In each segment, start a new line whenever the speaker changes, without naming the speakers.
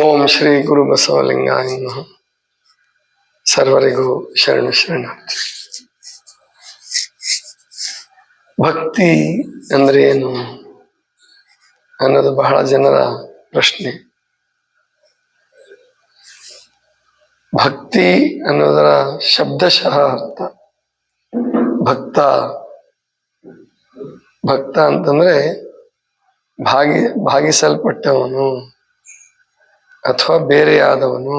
ಓಂ ಶ್ರೀ ಗುರು ಬಸವಲಿಂಗ ಸರ್ವರಿಗೂ ಶರಣ ಶರಣ ಭಕ್ತಿ ಅಂದ್ರೆ ಏನು ಅನ್ನೋದು ಬಹಳ ಜನರ ಪ್ರಶ್ನೆ. ಭಕ್ತಿ ಅನ್ನೋದರ ಶಬ್ದಶಃ ಅರ್ಥ. ಭಕ್ತ ಭಕ್ತ ಅಂತಂದ್ರೆ ಭಾಗಿ, ಭಾಗಿಸಲ್ಪಟ್ಟವನು. ಅಥವಾ ಬೇರೆಯಾದವನು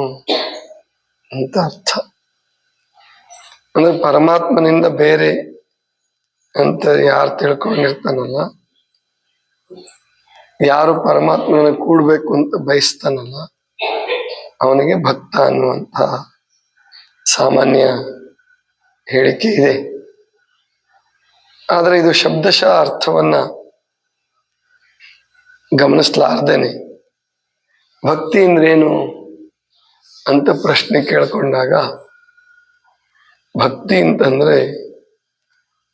ಅಂತ ಅರ್ಥ. ಅಂದ್ರೆ ಪರಮಾತ್ಮನಿಂದ ಬೇರೆ ಅಂತ ಯಾರು ತಿಳ್ಕೊಂಡಿರ್ತಾನಲ್ಲ, ಯಾರು ಪರಮಾತ್ಮನ ಕೂಡ್ಬೇಕು ಅಂತ ಬಯಸ್ತಾನಲ್ಲ, ಅವನಿಗೆ ಭಕ್ತ ಅನ್ನುವಂತ ಸಾಮಾನ್ಯ ಹೇಳಿಕೆ ಇದೆ. ಆದ್ರೆ ಇದು ಶಬ್ದಶಃ ಅರ್ಥವನ್ನ ಗಮನಿಸ್ಲಾರ್ದೇನೆ. ಭಕ್ತಿ ಅಂದ್ರೇನು ಅಂತ ಪ್ರಶ್ನೆ ಕೇಳ್ಕೊಂಡಾಗ, ಭಕ್ತಿ ಅಂತಂದ್ರೆ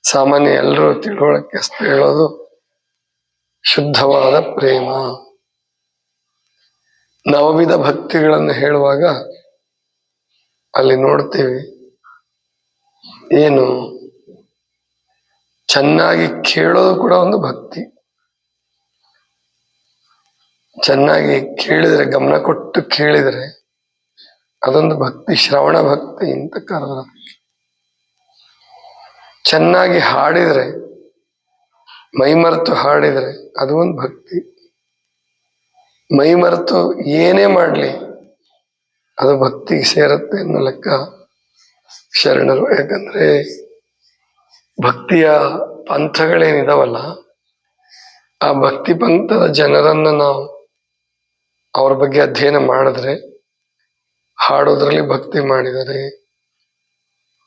ಸಾಮಾನ್ಯ ಎಲ್ಲರೂ ತಿಳುವಳಿಕೆ ಹೇಳೋದು ಶುದ್ಧವಾದ ಪ್ರೇಮ. ನವವಿಧ ಭಕ್ತಿಗಳನ್ನು ಹೇಳುವಾಗ ಅಲ್ಲಿ ನೋಡ್ತೀವಿ, ಏನು? ಚೆನ್ನಾಗಿ ಕೇಳೋದು ಕೂಡ ಒಂದು ಭಕ್ತಿ. ಚೆನ್ನಾಗಿ ಕೇಳಿದರೆ, ಗಮನ ಕೊಟ್ಟು ಕೇಳಿದರೆ ಅದೊಂದು ಭಕ್ತಿ, ಶ್ರವಣ ಭಕ್ತಿ ಅಂತ ಕರೆದ್ರ ಚೆನ್ನಾಗಿ ಹಾಡಿದರೆ, ಮೈಮರೆತು ಹಾಡಿದರೆ ಅದು ಒಂದು ಭಕ್ತಿ. ಮೈಮರೆತು ಏನೇ ಮಾಡಲಿ, ಅದು ಭಕ್ತಿಗೆ ಸೇರುತ್ತೆ ಅನ್ನೋ ಲೆಕ್ಕ ಶರಣರು. ಯಾಕಂದ್ರೆ ಭಕ್ತಿಯ ಪಂಥಗಳೇನಿದಾವಲ್ಲ, ಆ ಭಕ್ತಿ ಪಂಥದ ಜನರನ್ನ ನಾವು ಅವ್ರ ಬಗ್ಗೆ ಅಧ್ಯಯನ ಮಾಡಿದ್ರೆ, ಹಾಡೋದ್ರಲ್ಲಿ ಭಕ್ತಿ ಮಾಡಿದರೆ,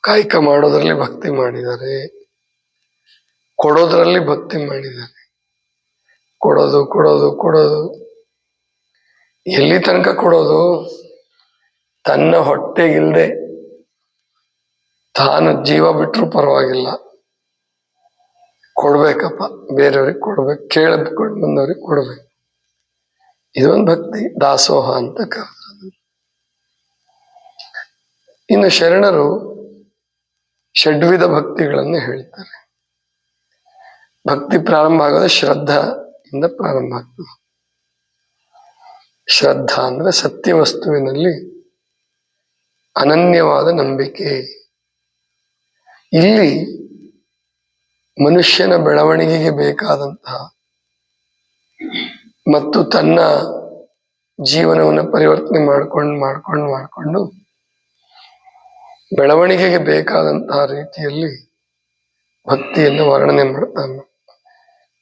ಕಾಯಕ ಮಾಡೋದ್ರಲ್ಲಿ ಭಕ್ತಿ ಮಾಡಿದರೆ, ಕೊಡೋದ್ರಲ್ಲಿ ಭಕ್ತಿ ಮಾಡಿದರೆ, ಕೊಡೋದು ಕೊಡೋದು ಕೊಡೋದು, ಎಲ್ಲಿ ತನಕ ಕೊಡೋದು? ತನ್ನ ಹೊಟ್ಟೆಗಿಲ್ದೆ ತಾನು ಜೀವ ಬಿಟ್ಟರು ಪರವಾಗಿಲ್ಲ. ಕೊಡ್ಬೇಕಪ್ಪ, ಬೇರೆಯವ್ರಿಗೆ ಕೊಡ್ಬೇಕು ಕೇಳದ್ಕೊಂಡು ಬಂದವ್ರಿಗೆ ಕೊಡ್ಬೇಕು. ಇದೊಂದು ಭಕ್ತಿ, ದಾಸೋಹ ಅಂತ ಕರೆದು ಇನ್ನು ಶರಣರು ಷಡ್ವಿಧ ಭಕ್ತಿಗಳನ್ನು ಹೇಳ್ತಾರೆ. ಭಕ್ತಿ ಪ್ರಾರಂಭ ಆಗೋದು ಶ್ರದ್ಧಾ ಇಂದ ಪ್ರಾರಂಭ ಆಗ್ತದೆ. ಶ್ರದ್ಧಾ ಅಂದ್ರೆ ಸತ್ಯ ವಸ್ತುವಿನಲ್ಲಿ ಅನನ್ಯವಾದ ನಂಬಿಕೆ. ಇಲ್ಲಿ ಮನುಷ್ಯನ ಬೆಳವಣಿಗೆಗೆ ಬೇಕಾದಂತಹ ಮತ್ತು ತನ್ನ ಜೀವನವನ್ನು ಪರಿವರ್ತನೆ ಮಾಡ್ಕೊಂಡು ಮಾಡ್ಕೊಂಡು ಮಾಡಿಕೊಂಡು ಬೆಳವಣಿಗೆಗೆ ಬೇಕಾದಂತಹ ರೀತಿಯಲ್ಲಿ ಭಕ್ತಿಯನ್ನು ವರ್ಣನೆ ಮಾಡ್ತಾನೆ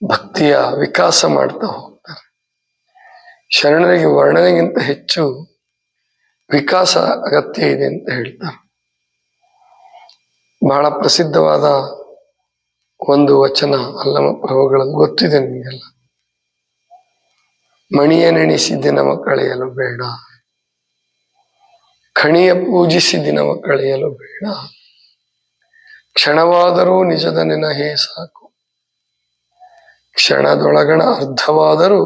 ಭಕ್ತಿಯ ವಿಕಾಸ ಮಾಡ್ತಾ ಹೋಗ್ತಾರೆ. ಶರಣರಿಗೆ ವರ್ಣನೆಗಿಂತ ಹೆಚ್ಚು ವಿಕಾಸ ಅಗತ್ಯ ಇದೆ ಅಂತ ಹೇಳ್ತಾರೆ. ಬಹಳ ಪ್ರಸಿದ್ಧವಾದ ಒಂದು ವಚನ ಅಲ್ಲಮ ಪ್ರಭುಗಳದ್ದು ಗೊತ್ತಿದೆ ನಿಮಗೆಲ್ಲ. ಮಣಿಯ ನೆನೆಸಿ ದಿನವ ಕಳೆಯಲು ಬೇಡ. ಖಣಿಯ ಪೂಜಿಸಿ ದಿನವ ಕಳೆಯಲು ಬೇಡ. ಕ್ಷಣವಾದರೂ ನಿಜದ ನೆನಹೇ ಸಾಕು. ಕ್ಷಣದೊಳಗಣ ಅರ್ಧವಾದರೂ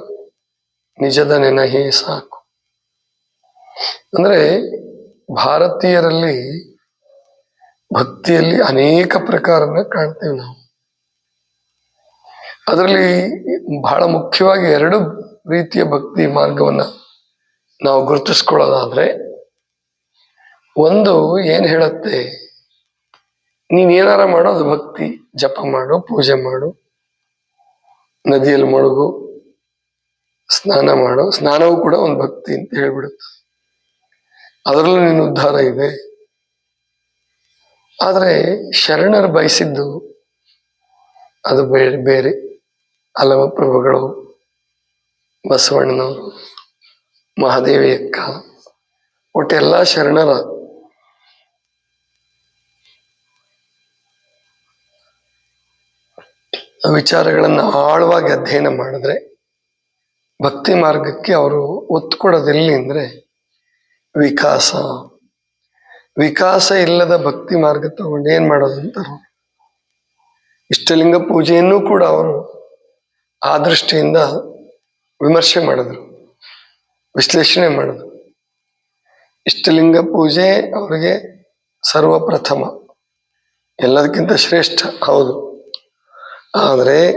ನಿಜದ ನೆನಹೇ ಸಾಕು. ಅಂದ್ರೆ ಭಾರತೀಯರಲ್ಲಿ ಭಕ್ತಿಯಲ್ಲಿ ಅನೇಕ ಪ್ರಕಾರನ ಕಾಣ್ತೇವೆ ನಾವು. ಅದರಲ್ಲಿ ಬಹಳ ಮುಖ್ಯವಾಗಿ ಎರಡು ರೀತಿಯ ಭಕ್ತಿ ಮಾರ್ಗವನ್ನ ನಾವು ಗುರುತಿಸ್ಕೊಳ್ಳೋದಾದ್ರೆ, ಒಂದು ಏನ್ ಹೇಳುತ್ತೆ ನೀನ್ ಏನಾರ ಮಾಡೋದು ಭಕ್ತಿ, ಜಪ ಮಾಡು, ಪೂಜೆ ಮಾಡು, ನದಿಯಲ್ಲಿ ಮುಳುಗು, ಸ್ನಾನ ಮಾಡು, ಸ್ನಾನವೂ ಕೂಡ ಒಂದು ಭಕ್ತಿ ಅಂತ ಹೇಳ್ಬಿಡುತ್ತೆ. ಅದರಲ್ಲೂ ನಿನ್ನ ಉದ್ಧಾರ ಇದೆ. ಆದರೆ ಶರಣರು ಬಯಸಿದ್ದು ಅದು ಬೇರೆ ಬೇರೆ. ಹಲವು ಪ್ರಭುಗಳು ಬಸವಣ್ಣನವರು ಮಹಾದೇವಿ ಅಕ್ಕ ಒಟ್ಟೆಲ್ಲ ಶರಣರ ವಿಚಾರಗಳನ್ನು ಆಳವಾಗಿ ಅಧ್ಯಯನ ಮಾಡಿದ್ರೆ ಭಕ್ತಿ ಮಾರ್ಗಕ್ಕೆ ಅವರು ಒತ್ತು ಕೊಡೋದೆಲ್ಲಿ ಅಂದ್ರೆ ವಿಕಾಸ. ವಿಕಾಸ ಇಲ್ಲದ ಭಕ್ತಿ ಮಾರ್ಗ ತಗೊಂಡು ಏನು ಮಾಡೋದು ಅಂತಾರೆ? ಇಷ್ಟಲಿಂಗ ಪೂಜೆಯನ್ನು ಕೂಡ ಅವರು ಆ ದೃಷ್ಟಿಯಿಂದ ವಿಮರ್ಶೆ ಮಾಡಿದ್ರು, ವಿಶ್ಲೇಷಣೆ ಮಾಡಿದ್ರು. ಇಷ್ಟಲಿಂಗ ಪೂಜೆ ಅವರಿಗೆ ಸರ್ವಪ್ರಥಮ. ಎಲ್ಲದಕ್ಕಿಂತ ಶ್ರೇಷ್ಠ, ಹೌದು. ಆದರೆ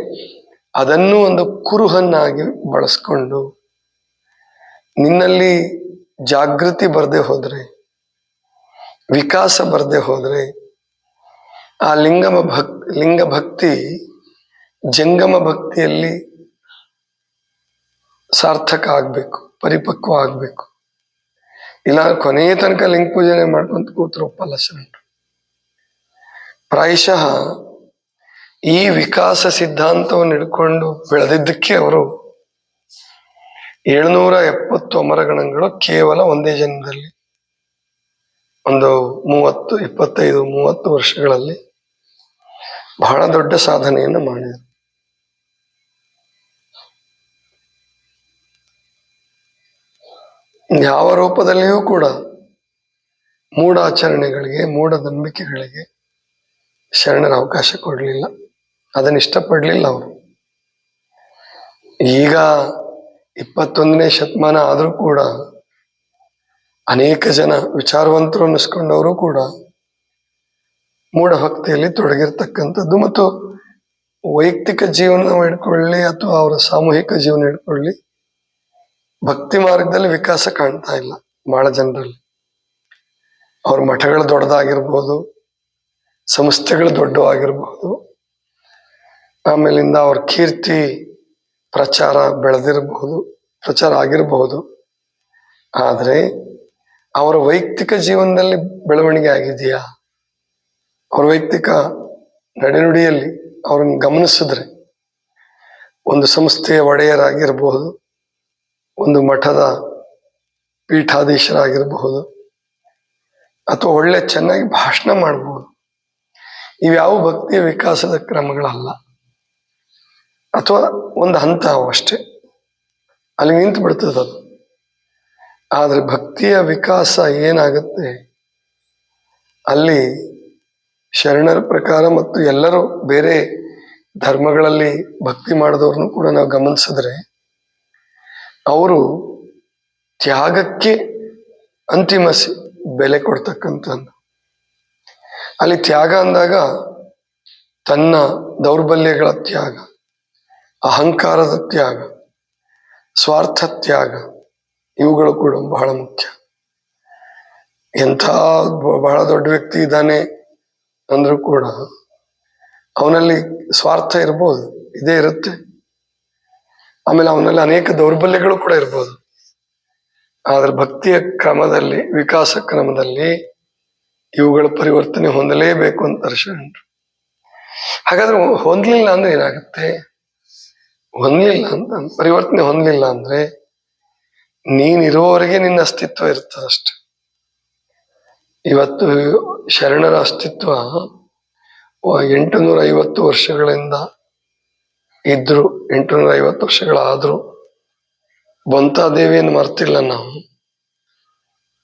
ಅದನ್ನು ಒಂದು ಕುರುಹನ್ನಾಗಿ ಬಳಸ್ಕೊಂಡು ನಿನ್ನಲ್ಲಿ ಜಾಗೃತಿ ಬರದೆ ಹೋದರೆ, ವಿಕಾಸ ಬರದೆ ಹೋದರೆ, ಆ ಲಿಂಗಮ ಭಕ್ ಲಿಂಗ ಭಕ್ತಿ ಜಂಗಮ ಭಕ್ತಿಯಲ್ಲಿ ಸಾರ್ಥಕ ಆಗ್ಬೇಕು, ಪರಿಪಕ್ವ ಆಗ್ಬೇಕು. ಇಲ್ಲ ಕೊನೆಯ ತನಕ ಲಿಂಗ ಪೂಜನೆ ಮಾಡ್ಕೊಂತ ಕೂತರು ಒಪ್ಪಲ್ಲ ಶರಣರು. ಪ್ರಾಯಶಃ ಈ ವಿಕಾಸ ಸಿದ್ಧಾಂತವನ್ನು ಹಿಡ್ಕೊಂಡು ಬೆಳೆದಿದ್ದಕ್ಕೆ ಅವರು ಏಳ್ನೂರ ಎಪ್ಪತ್ತು ಅಮರಗಣಗಳು ಕೇವಲ ಒಂದೇ ಜನ್ಮದಲ್ಲಿ, ಒಂದು ಮೂವತ್ತು, ಇಪ್ಪತ್ತೈದು, ಮೂವತ್ತು ವರ್ಷಗಳಲ್ಲಿ ಬಹಳ ದೊಡ್ಡ ಸಾಧನೆಯನ್ನು ಮಾಡಿದರು. ಯಾವ ರೂಪದಲ್ಲಿಯೂ ಕೂಡ ಮೂಢಾಚರಣೆಗಳಿಗೆ, ಮೂಢನಂಬಿಕೆಗಳಿಗೆ ಶರಣರ ಅವಕಾಶ ಕೊಡಲಿಲ್ಲ. ಅದನ್ನ ಇಷ್ಟಪಡಲಿಲ್ಲ ಅವರು. ಈಗ ಇಪ್ಪತ್ತೊಂದನೇ ಶತಮಾನ ಆದರೂ ಕೂಡ ಅನೇಕ ಜನ ವಿಚಾರವಂತರು ಅನ್ನಿಸ್ಕೊಂಡವರು ಕೂಡ ಮೂಢಭಕ್ತಿಯಲ್ಲಿ ತೊಡಗಿರ್ತಕ್ಕಂಥದ್ದು ಮತ್ತು ವೈಯಕ್ತಿಕ ಜೀವನ ಹಿಡ್ಕೊಳ್ಳಿ ಅಥವಾ ಅವರ ಸಾಮೂಹಿಕ ಜೀವನ ಹಿಡ್ಕೊಳ್ಳಿ ಭಕ್ತಿ ಮಾರ್ಗದಲ್ಲಿ ವಿಕಾಸ ಕಾಣ್ತಾ ಇಲ್ಲ ಬಹಳ ಜನರಲ್ಲಿ. ಅವ್ರ ಮಠಗಳು ದೊಡ್ಡದಾಗಿರ್ಬೋದು, ಸಂಸ್ಥೆಗಳು ದೊಡ್ಡ ಆಗಿರ್ಬೋದು, ಆಮೇಲಿಂದ ಅವ್ರ ಕೀರ್ತಿ ಪ್ರಚಾರ ಬೆಳೆದಿರಬಹುದು ಪ್ರಚಾರ ಆಗಿರಬಹುದು ಆದರೆ ಅವರ ವೈಯಕ್ತಿಕ ಜೀವನದಲ್ಲಿ ಬೆಳವಣಿಗೆ ಆಗಿದೆಯಾ? ಅವ್ರ ವೈಯಕ್ತಿಕ ನಡೆನುಡಿಯಲ್ಲಿ ಅವ್ರನ್ನ ಗಮನಿಸಿದ್ರೆ, ಒಂದು ಸಂಸ್ಥೆಯ ಒಡೆಯರಾಗಿರಬಹುದು ಒಂದು ಮಠದ ಪೀಠಾಧೀಶರಾಗಿರಬಹುದು ಅಥವಾ ಒಳ್ಳೆ ಚೆನ್ನಾಗಿ ಭಾಷಣ ಮಾಡಬಹುದು ಇವ್ಯಾವ ಭಕ್ತಿಯ ವಿಕಾಸದ ಕ್ರಮಗಳಲ್ಲ. ಅಥವಾ ಒಂದು ಹಂತ ಅಷ್ಟೇ. ಅಲ್ಲಿ ನಿಂತು ಬಿಡ್ತದೆ ಆದರೆ ಭಕ್ತಿಯ ವಿಕಾಸ ಏನಾಗುತ್ತೆ? ಅಲ್ಲಿ ಶರಣರ ಪ್ರಕಾರ ಮತ್ತು ಎಲ್ಲರೂ ಬೇರೆ ಧರ್ಮಗಳಲ್ಲಿ ಭಕ್ತಿ ಮಾಡಿದವ್ರನ್ನು ಕೂಡ ನಾವು ಗಮನಿಸಿದ್ರೆ ಅವರು ತ್ಯಾಗಕ್ಕೆ ಅಂತಿಮ ಬೆಲೆ ಕೊಡ್ತಕ್ಕಂಥದ್ದು. ಅಲ್ಲಿ ತ್ಯಾಗ ಅಂದಾಗ ತನ್ನ ದೌರ್ಬಲ್ಯಗಳ ತ್ಯಾಗ, ಅಹಂಕಾರದ ತ್ಯಾಗ, ಸ್ವಾರ್ಥ ತ್ಯಾಗ, ಇವುಗಳು ಕೂಡ ಬಹಳ ಮುಖ್ಯ. ಎಂಥ ಬಹಳ ದೊಡ್ಡ ವ್ಯಕ್ತಿ ಇದ್ದಾನೆ ಅಂದ್ರೂ ಕೂಡ ಅವನಲ್ಲಿ ಸ್ವಾರ್ಥ ಇರ್ಬೋದು, ಇದೇ ಇರುತ್ತೆ. ಆಮೇಲೆ ಅವನಲ್ಲಿ ಅನೇಕ ದೌರ್ಬಲ್ಯಗಳು ಕೂಡ ಇರ್ಬೋದು. ಆದ್ರೆ ಭಕ್ತಿಯ ಕ್ರಮದಲ್ಲಿ, ವಿಕಾಸ ಕ್ರಮದಲ್ಲಿ ಇವುಗಳ ಪರಿವರ್ತನೆ ಹೊಂದಲೇಬೇಕು ಅಂತ ದರ್ಶನರು ಹಾಗಾದ್ರೆ ಹೊಂದಲಿಲ್ಲ ಅಂದ್ರೆ ಏನಾಗುತ್ತೆ? ಹೊಂದಲಿಲ್ಲ ಅಂತ ಪರಿವರ್ತನೆ ಹೊಂದಲಿಲ್ಲ ಅಂದ್ರೆ ನೀನಿರೋವರೆಗೆ ನಿನ್ನ ಅಸ್ತಿತ್ವ ಇರ್ತದಷ್ಟೆ ಇವತ್ತು ಶರಣರ ಅಸ್ತಿತ್ವ ಎಂಟುನೂರ ಐವತ್ತು ವರ್ಷಗಳಿಂದ ಇದ್ರು ಎಂಟುನೂರ ಐವತ್ತು ವರ್ಷಗಳಾದರೂ ದೇವಿಯನ್ನು ಮರ್ತಿಲ್ಲ ನಾವು.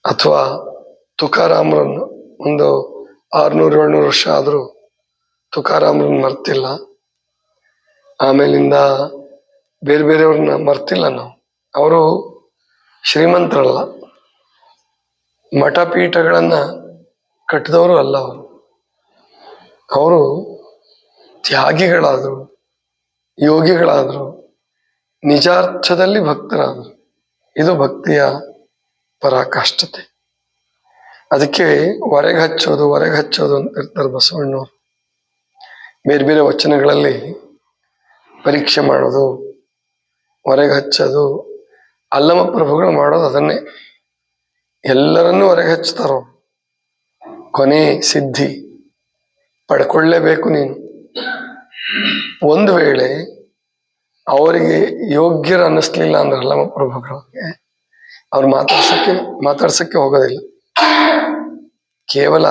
ಅಥವಾ ತುಕಾರಾಮರನ್ನು ಒಂದು ಆರ್ನೂರು, ಏಳ್ನೂರು ವರ್ಷ ಆದರೂ ತುಕಾರಾಮರನ್ನ ಮರ್ತಿಲ್ಲ. ಆಮೇಲಿಂದ ಬೇರೆ ಬೇರೆಯವ್ರನ್ನ ಮರ್ತಿಲ್ಲ ನಾವು. ಅವರು ಶ್ರೀಮಂತರಲ್ಲ. ಮಠಪೀಠಗಳನ್ನು ಕಟ್ಟಿದವರು ಅಲ್ಲ ಅವರು. ಅವರು ತ್ಯಾಗಿಗಳಾದರು ಯೋಗಿಗಳಾದರು, ನಿಜಾರ್ಥದಲ್ಲಿ ಭಕ್ತರಾದರು, ಇದು ಭಕ್ತಿಯ ಪರಾಕಾಷ್ಠತೆ. ಅದಕ್ಕೆ ಹೊರಗೆ ಹಚ್ಚೋದು ಹೊರಗೆ ಹಚ್ಚೋದು ಅಂತ ಇರ್ತಾರೆ ಬಸವಣ್ಣವರು. ಬೇರೆ ಬೇರೆ ವಚನಗಳಲ್ಲಿ ಪರೀಕ್ಷೆ ಮಾಡೋದು ಹೊರಗೆ ಹಚ್ಚೋದು ಅಲ್ಲಮ ಪ್ರಭುಗಳು ಮಾಡೋದು ಅದನ್ನೇ. ಎಲ್ಲರನ್ನೂ ಹೊರಗೆ ಹಚ್ತಾರೋ ಕೊನೆ ಸಿದ್ಧಿ. ಪಡ್ಕೊಳ್ಳೇಬೇಕು ನೀನು. ಒಂದು ವೇಳೆ ಅವರಿಗೆ ಯೋಗ್ಯರು ಅನ್ನಿಸ್ಲಿಲ್ಲ ಅಂದ್ರಲ್ಲ ಪ್ರಭುಗಳಿಗೆ ಅವ್ರು ಮಾತಾಡ್ಸಕ್ಕೆ ಮಾತಾಡ್ಸಕ್ಕೆ ಹೋಗೋದಿಲ್ಲ. ಕೇವಲ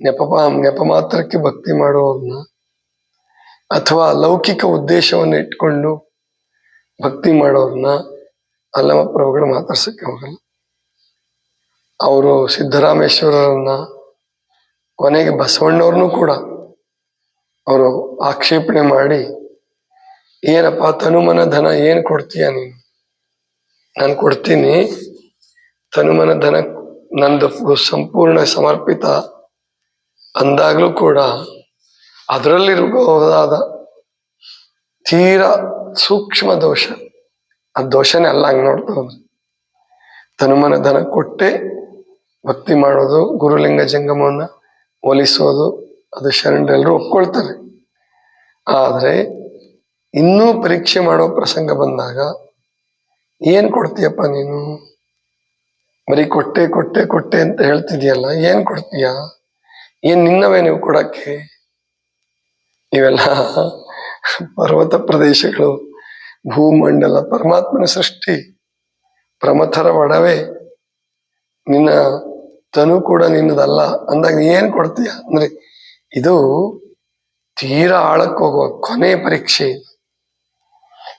ನೆಪ ನೆಪ ಮಾತ್ರಕ್ಕೆ ಭಕ್ತಿ ಮಾಡುವವ್ರನ್ನ ಅಥವಾ ಲೌಕಿಕ ಉದ್ದೇಶವನ್ನು ಇಟ್ಕೊಂಡು ಭಕ್ತಿ ಮಾಡೋರ್ನ ಅಲ್ಲಮ ಪ್ರಭುಗಳು ಮಾತಾಡ್ಸಕ್ಕೆ ಹೋಗಲ್ಲ. ಅವರು ಸಿದ್ದರಾಮೇಶ್ವರರನ್ನ ಕೊನೆಗೆ ಬಸವಣ್ಣವ್ರನ್ನೂ ಕೂಡ ಅವರು ಆಕ್ಷೇಪಣೆ ಮಾಡಿ ಏನಪ್ಪ, ತನುಮನ ಧನ ಏನ್ ಕೊಡ್ತೀಯ ನೀನು? ನಾನು ಕೊಡ್ತೀನಿ. ತನುಮನ ಧನ ನಂದು ಸಂಪೂರ್ಣ ಸಮರ್ಪಿತ. ಅಂದಾಗ್ಲೂ ಕೂಡ ಅದರಲ್ಲಿರಬಹುದಾದ ತೀರ ಸೂಕ್ಷ್ಮ ದೋಷ. ಆ ದೋಷನೇ ಅಲ್ಲ, ಹಂಗೆ ನೋಡ್ತಾ ಹೋದ್ರೆ ತನುಮನ ಧನ ಕೊಟ್ಟೆ ಭಕ್ತಿ ಮಾಡೋದು, ಗುರುಲಿಂಗ ಜಂಗಮವನ್ನು ಒಲಿಸೋದು, ಅದು ಶರಣರೆಲ್ಲರೂ ಒಪ್ಕೊಳ್ತಾರೆ. ಆದ್ರೆ ಇನ್ನೂ ಪರೀಕ್ಷೆ ಮಾಡೋ ಪ್ರಸಂಗ ಬಂದಾಗ, ಏನ್ ಕೊಡ್ತೀಯಪ್ಪ ನೀನು? ಬರೀ ಕೊಟ್ಟೆ ಕೊಟ್ಟೆ ಕೊಟ್ಟೆ ಅಂತ ಹೇಳ್ತಿದ್ಯಲ್ಲ, ಏನ್ ಕೊಡ್ತೀಯ? ಏನ್ ನಿನ್ನವೇ ನೀವು ಕೊಡಕ್ಕೆ? ಇವೆಲ್ಲ ಪರ್ವತ ಪ್ರದೇಶಗಳು, ಭೂಮಂಡಲ, ಪರಮಾತ್ಮನ ಸೃಷ್ಟಿ, ಪ್ರಮಥರ ಒಡವೆ. ನಿನ್ನ ತನು ಕೂಡ ನಿನ್ನದಲ್ಲ. ಅಂದಾಗ ಏನ್ ಕೊಡ್ತೀಯ? ಅಂದ್ರೆ ಇದು ತೀರಾ ಆಳಕ್ಕೆ ಹೋಗುವ ಕೊನೆ ಪರೀಕ್ಷೆ.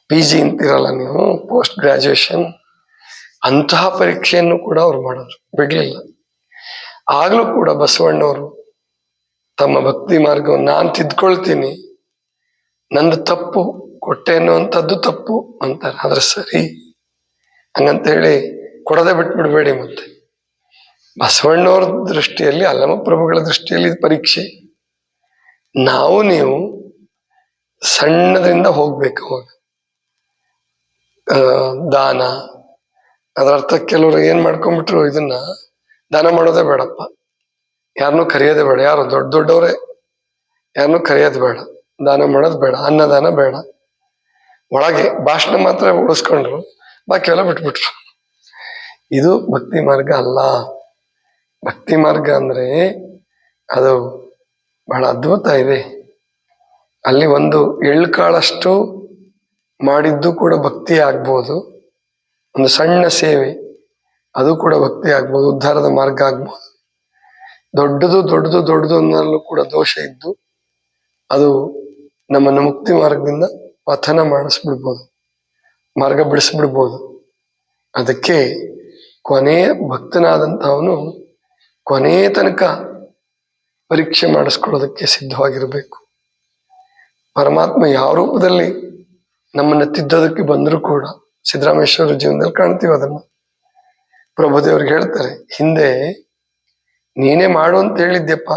ಪಿ ಜಿ ಅಂತಿರಲ್ಲ ನೀವು ಪೋಸ್ಟ್ ಗ್ರಾಜುಯೇಷನ್ ಅಂತಹ ಪರೀಕ್ಷೆಯನ್ನು ಕೂಡ ಅವ್ರು ಮಾಡಿದ್ರು ಬಿಡ್ಲಿಲ್ಲ. ಆಗ್ಲೂ ಕೂಡ ಬಸವಣ್ಣವರು ತಮ್ಮ ಭಕ್ತಿ ಮಾರ್ಗವನ್ನು ನಾನು ತಿದ್ಕೊಳ್ತೀನಿ, ನಂದು ತಪ್ಪು, ಕೊಟ್ಟೆ ಅನ್ನುವಂಥದ್ದು ತಪ್ಪು ಅಂತಾರೆ. ಆದ್ರೆ ಸರಿ ಹಂಗಂತ ಹೇಳಿ ಕೊಡದೆ ಬಿಟ್ಬಿಡ್ಬೇಡಿ ಮತ್ತೆ. ಬಸವಣ್ಣವ್ರ ದೃಷ್ಟಿಯಲ್ಲಿ ಅಲ್ಲಮ ಪ್ರಭುಗಳ ದೃಷ್ಟಿಯಲ್ಲಿ ಪರೀಕ್ಷೆ. ನಾವು ನೀವು ಸಣ್ಣದ್ರಿಂದ ಹೋಗ್ಬೇಕು ಅವಾಗ. ದಾನ. ಅದರ ಅರ್ಥ ಕೆಲವರು ಏನ್ ಮಾಡ್ಕೊಂಡ್ಬಿಟ್ರು ಇದನ್ನ ದಾನ ಮಾಡೋದೇ ಬೇಡಪ್ಪ. ಯಾರನ್ನೂ ಕರೆಯೋದೇ ಬೇಡ. ಯಾರು ದೊಡ್ಡ ದೊಡ್ಡವರೇ ಯಾರನ್ನೂ ಕರೆಯೋದು ಬೇಡ. ದಾನ ಮಾಡೋದು ಬೇಡ. ಅನ್ನದಾನ ಬೇಡ. ಒಳಗೆ ಭಾಷಣ ಮಾತ್ರ ಉಳಿಸ್ಕೊಂಡ್ರು. ಬಾಕಿ ಎಲ್ಲ ಬಿಟ್ಬಿಟ್ರು. ಇದು ಭಕ್ತಿ ಮಾರ್ಗ ಅಲ್ಲ. ಭಕ್ತಿ ಮಾರ್ಗ ಅಂದ್ರೆ ಅದು ಬಹಳ ಅದ್ಭುತ ಇದೆ. ಅಲ್ಲಿ ಒಂದು ಎಳ್ಳು ಕಾಳಷ್ಟು ಮಾಡಿದ್ದು ಕೂಡ ಭಕ್ತಿ ಆಗ್ಬೋದು. ಒಂದು ಸಣ್ಣ ಸೇವೆ, ಅದು ಕೂಡ ಭಕ್ತಿ ಆಗ್ಬೋದು, ಉದ್ಧಾರದ ಮಾರ್ಗ ಆಗ್ಬೋದು. ದೊಡ್ಡದು ದೊಡ್ಡದು ದೊಡ್ಡದು ಅನ್ನಲು ಕೂಡ ದೋಷ ಇದ್ದು, ಅದು ನಮ್ಮನ್ನು ಮುಕ್ತಿ ಮಾರ್ಗದಿಂದ ಪಥನ ಮಾಡಿಸ್ಬಿಡ್ಬೋದು, ಮಾರ್ಗ ಬಿಡಿಸ್ಬಿಡ್ಬೋದು. ಅದಕ್ಕೆ ಕೊನೆಯ ಭಕ್ತನಾದಂಥವನು ಕೊನೆಯ ತನಕ ಪರೀಕ್ಷೆ ಮಾಡಿಸ್ಕೊಳ್ಳೋದಕ್ಕೆ ಸಿದ್ಧವಾಗಿರಬೇಕು. ಪರಮಾತ್ಮ ಯಾವ ರೂಪದಲ್ಲಿ ನಮ್ಮನ್ನ ತಿದ್ದೋದಕ್ಕೆ ಬಂದರೂ ಕೂಡ ಸಿದ್ದರಾಮೇಶ್ವರ ಜೀವನದಲ್ಲಿ ಕಾಣ್ತೀವಿ ಅದನ್ನ. ಪ್ರಭುದೇವ್ರಿಗೆ ಹೇಳ್ತಾರೆ, ಹಿಂದೆ ನೀನೇ ಮಾಡು ಅಂತ ಹೇಳಿದ್ದೆಪ್ಪ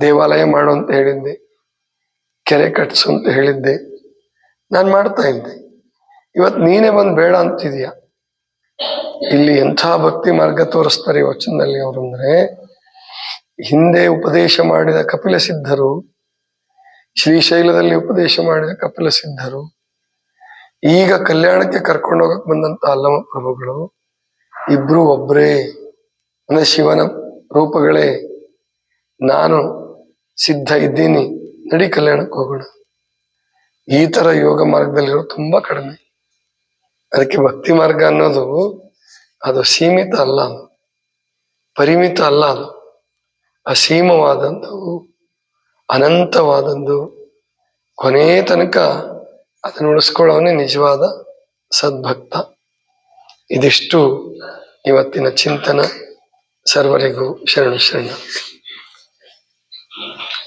ದೇವಾಲಯ ಮಾಡು ಅಂತ ಹೇಳಿದ್ದೆ, ಕೆರೆ ಕಟ್ಸು ಅಂತ ಹೇಳಿದ್ದೆ, ನಾನು ಮಾಡ್ತಾ ಇದ್ದೆ. ಇವತ್ತು ನೀನೇ ಬಂದು ಬೇಡ ಅಂತಿದೀಯ? ಇಲ್ಲಿ ಎಂಥ ಭಕ್ತಿ ಮಾರ್ಗ ತೋರಿಸ್ತಾರೆ ಈ ವಚನದಲ್ಲಿ ಅವರು ಅಂದ್ರೆ, ಹಿಂದೆ ಉಪದೇಶ ಮಾಡಿದ ಕಪಿಲ ಸಿದ್ಧರು ಶ್ರೀಶೈಲದಲ್ಲಿ ಉಪದೇಶ ಮಾಡಿದ ಕಪಿಲ ಸಿದ್ಧರು ಈಗ ಕಲ್ಯಾಣಕ್ಕೆ ಕರ್ಕೊಂಡು ಹೋಗಕ್ ಬಂದಂತ ಅಲ್ಲಮ ಪ್ರಭುಗಳು, ಇಬ್ರು ಒಬ್ರೇ. ಅಂದ್ರೆ ಶಿವನ ರೂಪಗಳೇ. ನಾನು ಸಿದ್ಧ ಇದ್ದೀನಿ, ನಡಿ ಕಲ್ಯಾಣಕ್ಕೆ ಹೋಗೋಣ. ಈ ತರ ಯೋಗ ಮಾರ್ಗದಲ್ಲಿರೋ ತುಂಬಾ ಕಡಿಮೆ. ಅದಕ್ಕೆ ಭಕ್ತಿ ಮಾರ್ಗ ಅನ್ನೋದು ಅದು ಸೀಮಿತ ಅಲ್ಲ ಪರಿಮಿತ ಅಲ್ಲ ಅದು. ಅಸೀಮವಾದದ್ದು ಅನಂತವಾದದ್ದು ಕೊನೆಯ ತನಕ ಅದನ್ನು ಉಳಿಸ್ಕೊಳ್ಳೋನೇ ನಿಜವಾದ ಸದ್ಭಕ್ತ. ಇದಿಷ್ಟು ಇವತ್ತಿನ ಚಿಂತನ. ಸರ್ವರಿಗೂ ಶರಣ ಶರಣ